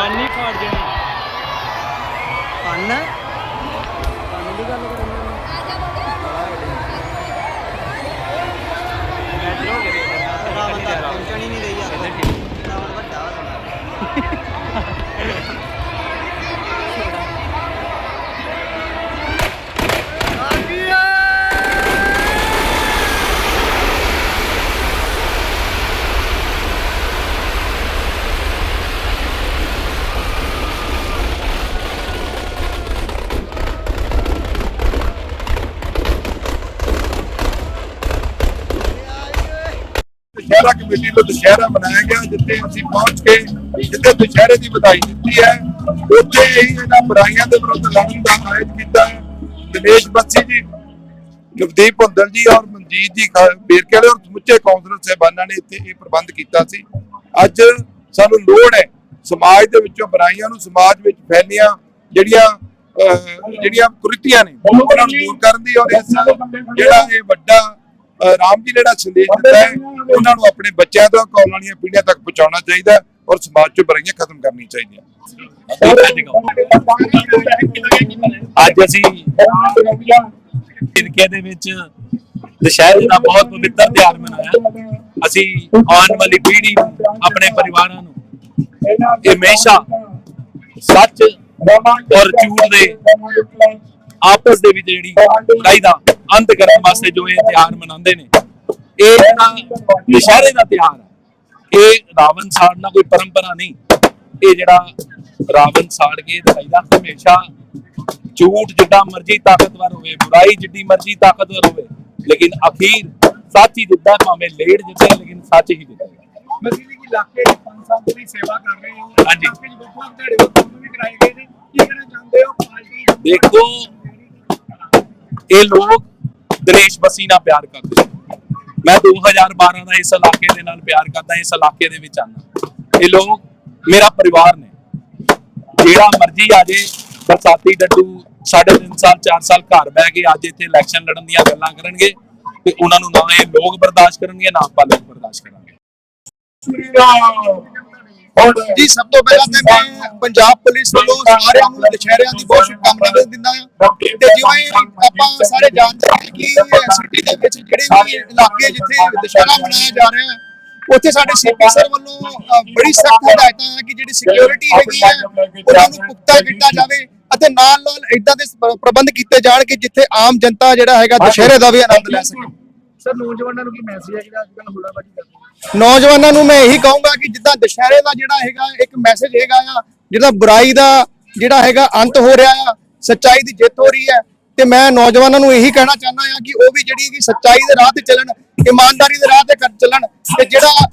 ਕੰਨ ਹੀ ਫਾੜ ਜਾਣਾ ਕੰਨ ਕੰਨ ਦੀ ਗੱਲ ਕਰਨ ਮੈਟਰ ਹੋ ਗਿਆ ਰਾਵਣ ਦਾ ਪਹੁੰਚਣ ਹੀ ਨਹੀਂ ਰਹੀ ਯਾਰ ਰਾਵਣ ਵੱਡਾ ਵਾ ਥੋੜਾ ਦੁਸ਼ਹਿਰਾ ਕਮੇਟੀ ਤੋਂ ਦੁਸ਼ਹਿਰਾ ਮਨਾਇਆ ਗਿਆ, ਜਿੱਥੇ ਅਸੀਂ ਪਹੁੰਚ ਕੇ ਜਿੱਥੇ ਦੁਸ਼ਹਿਰੇ ਦੀ ਵਧਾਈ ਦਿੱਤੀ ਹੈ, ਉੱਥੇ ਹੀ ਇਹਨਾਂ ਬੁਰਾਈਆਂ ਦੇ ਵਿਰੁੱਧ ਲੜਨ ਦਾ ਆਯੋਜਨ ਕੀਤਾ ਹੈ। ਦਿਨੇਸ਼ ਬੱਸੀ ਜੀ, ਨਵਦੀਪ ਹੁੰਦਲ ਜੀ ਔਰ ਮਨਜੀਤ ਜੀ, ਖਾ- ਵਾਲੇ ਔਰ ਸਮੁੱਚੇ ਕੌਂਸਲਰ ਸਹਿਬਾਨਾਂ ਨੇ ਇੱਥੇ ਇਹ ਪ੍ਰਬੰਧ ਕੀਤਾ ਸੀ। ਅੱਜ ਸਾਨੂੰ ਲੋੜ ਹੈ ਸਮਾਜ ਦੇ ਵਿੱਚੋਂ ਬੁਰਾਈਆਂ ਨੂੰ ਸਮਾਜ ਵਿੱਚ ਫੈਲੀਆਂ, ਜਿਹੜੀਆਂ ਜਿਹੜੀਆਂ ਕੁਰੀਤੀਆਂ ਨੇ, ਉਹਨਾਂ ਨੂੰ ਦੂਰ ਕਰਨ ਦੀ ਔਰ ਇਸ ਜਿਹੜਾ ਇਹ ਵੱਡਾ ਰਾਮ ਜੀ ਜਿਹੜਾ ਸੰਦੇਸ਼ ਦਿੱਤਾ ਹੈ, ਉਹਨਾਂ ਨੂੰ ਆਪਣੇ ਬੱਚਿਆਂ ਤੋਂ ਆਉਣ ਵਾਲੀਆਂ ਪੀੜ੍ਹੀਆਂ ਤੱਕ ਪਹੁੰਚਾਉਣਾ ਚਾਹੀਦਾ ਔਰ ਸਮਾਜ 'ਚੋਂ ਬੁਰਾਈਆਂ ਖਤਮ ਕਰਨੀਆਂ ਚਾਹੀਦੀਆਂ। ਅੱਜ ਅਸੀਂ ਫਿਰਕੇ ਦੇ ਵਿੱਚ ਦੁਸ਼ਹਿਰੇ ਦਾ ਬਹੁਤ ਪਵਿੱਤਰ ਤਿਉਹਾਰ ਮਨਾਇਆ। ਅਸੀਂ ਆਉਣ ਵਾਲੀ ਪੀੜ੍ਹੀ ਨੂੰ, ਆਪਣੇ ਪਰਿਵਾਰਾਂ ਨੂੰ ਇਹ ਹਮੇਸ਼ਾ ਸੱਚ ਔਰ ਝੂਠ ਦੇ ਆਪਸ ਦੇ ਵਿੱਚ ਜਿਹੜੀ ਲੜਾਈ ਦਾ ਅੰਤ ਕਰਨ ਵਾਸਤੇ ਜੋ ਇਹ ਤਿਉਹਾਰ ਮਨਾਉਂਦੇ ਨੇ ਇਹ ਜਿਹੜਾ ਦੁਸ਼ਹਿਰੇ ਦਾ ਤਿਉਹਾਰ ਹੈ। ਇਹ ਰਾਵਣ ਸਾੜਨਾ ਕੋਈ ਪਰੰਪਰਾ ਨਹੀਂ। ਇਹ ਜਿਹੜਾ ਰਾਵਣ ਸਾੜ ਕੇ ਦਿਖਾਈਦਾ ਹਮੇਸ਼ਾ ਝੂਠ ਜਿੱਡਾ ਮਰਜ਼ੀ ਤਾਕਤਵਰ ਹੋਵੇ ਬੁਰਾਈ ਜਿੱਡੀ ਮਰਜ਼ੀ ਤਾਕਤਵਰ ਹੋਵੇ ਲੇਕਿਨ ਅਖੀਰ ਸੱਚ ਹੀ ਜਿੱਦਾਂ ਭਾਵੇਂ ਲੇਟ ਜਿੱਤੇ ਲੇਕਿਨ ਸੱਚ ਹੀ ਜਿੱਤੇ ਮਸੀਹ ਦੀ ਇਲਾਕੇ ਦੇ ਪੰਜ ਸਾਲ ਤੋਂ ਸੇਵਾ ਕਰ ਰਹੇ ਹੋ। ਹਾਂਜੀ। ਦੇਖੋ ਇਹ ਲੋਕ ਦਿਨੇਸ਼ ਬੱਸੀ ਨਾਲ ਪਿਆਰ ਕਰਦੇ ਮੈਂ 2012 ਦਾ ਇਸ ਇਲਾਕੇ ਦੇ ਨਾਲ ਪਿਆਰ ਕਰਦਾ, ਇਸ ਇਲਾਕੇ ਦੇ ਵਿੱਚ ਆਂਦਾ ਇਹ ਲੋਕ ਮੇਰਾ ਪਰਿਵਾਰ ਨੇ। ਜਿਹੜਾ ਮਰਜ਼ੀ ਆ ਜੇ ਬਰਸਾਤੀ ਡੱਡੂ ਸਾਢੇ ਤਿੰਨ ਸਾਲ 4 ਸਾਲ ਘਰ ਬਹਿ ਕੇ ਅੱਜ ਇੱਥੇ ਇਲੈਕਸ਼ਨ ਲੜਨ ਦੀਆਂ ਗੱਲਾਂ ਕਰਨਗੇ ਤੇ ਉਹਨਾਂ ਨੂੰ ਨਾ ਇਹ ਲੋਕ ਬਰਦਾਸ਼ਤ ਕਰਨਗੇ, ਨਾ ਆਪਾਂ ਲੋਕ ਬਰਦਾਸ਼ਤ ਕਰਾਂਗੇ। ਜੀ, ਸਭ ਤੋਂ ਪਹਿਲਾਂ ਤੇ ਮੈਂ ਪੰਜਾਬ ਪੁਲਿਸ ਵੱਲੋਂ ਸਾਰਿਆਂ ਨੂੰ, ਦੁਸ਼ਹਿਰਿਆਂ ਦੀ ਬਹੁਤ ਸ਼ੁਭਕਾਮਨਾਵਾਂ ਦਿੰਦਾ ਹਾਂ। ਤੇ ਜਿਵੇਂ ਆਪਾਂ ਸਾਰੇ ਜਾਣਦੇ ਹਾਂ ਕਿ ਸਿਟੀ ਦੇ ਵਿੱਚ ਜਿਹੜੇ ਵੀ ਇਲਾਕੇ ਜਿੱਥੇ ਦੁਸ਼ਹਿਰਾ ਮਨਾਇਆ ਜਾ ਰਿਹਾ ਹੈ, ਉੱਥੇ ਸਾਡੇ ਸੀਪੀ ਸਰ ਵੱਲੋਂ ਬੜੀ ਸਖਤ ਹਦਾਇਤਾਂ ਹੈ ਕਿ ਜਿਹੜੀ ਸਿਕਿਉਰਿਟੀ ਹੈਗੀ ਹੈ, ਉਹਨਾਂ ਨੂੰ ਪੁਖਤਾ ਕੀਤਾ ਜਾਵੇ ਅਤੇ ਨਾਲ ਨਾਲ ਇਦਾਂ ਦੇ ਪ੍ਰਬੰਧ ਕੀਤੇ ਜਾਣ ਕਿ ਜਿੱਥੇ ਆਮ ਜਨਤਾ ਜਿਹੜਾ ਹੈਗਾ ਦੁਸ਼ਹਿਰੇ ਦਾ ਵੀ ਆਨੰਦ ਲੈ ਸਕੇ। ਸਰ, ਨੌਜਵਾਨਾਂ ਨੂੰ ਕੀ ਮੈਸੇਜ ਹੈ ਜਿਹੜਾ ਅੱਜ ਹੁਲਾਬਾਜੀ ਕਰਦੇ ਨੌਜਵਾਨਾਂ ਨੂੰ ਮੈਂ ਇਹੀ ਕਹੂੰਗਾ ਕਿ ਜਿੱਦਾਂ ਦੁਸ਼ਹਿਰੇ ਦਾ ਜਿਹੜਾ ਹੈਗਾ, ਇੱਕ ਮੈਸੇਜ ਹੈਗਾ ਆ ਜਿਹੜਾ ਬੁਰਾਈ ਦਾ ਜਿਹੜਾ ਹੈਗਾ ਅੰਤ ਹੋ ਰਿਹਾ ਆ, ਸੱਚਾਈ ਦੀ ਜਿੱਤ ਹੋ ਰਹੀ ਹੈ, ਤੇ ਮੈਂ ਨੌਜਵਾਨਾਂ ਨੂੰ ਇਹੀ ਕਹਿਣਾ ਚਾਹੁੰਦਾ ਆ ਕਿ ਉਹ ਵੀ ਜਿਹੜੀ ਕਿ ਸੱਚਾਈ ਦੇ ਰਾਹ ਤੇ ਚੱਲਣ, ਇਮਾਨਦਾਰੀ ਦੇ ਰਾਹ ਤੇ ਚੱਲਣ, ਤੇ ਜਿਹੜਾ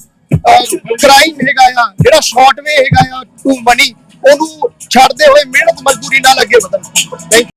ਕ੍ਰਾਈਮ ਹੈਗਾ ਆ, ਜਿਹੜਾ ਸ਼ਾਰਟ ਵੇ ਹੈਗਾ ਆ ਟੂ ਮਨੀ ਉਹਨੂੰ ਛੱਡਦੇ ਹੋਏ ਮਿਹਨਤ ਮਜ਼ਦੂਰੀ ਨਾਲ ਅੱਗੇ ਵਧਣ। ਥੈਂਕ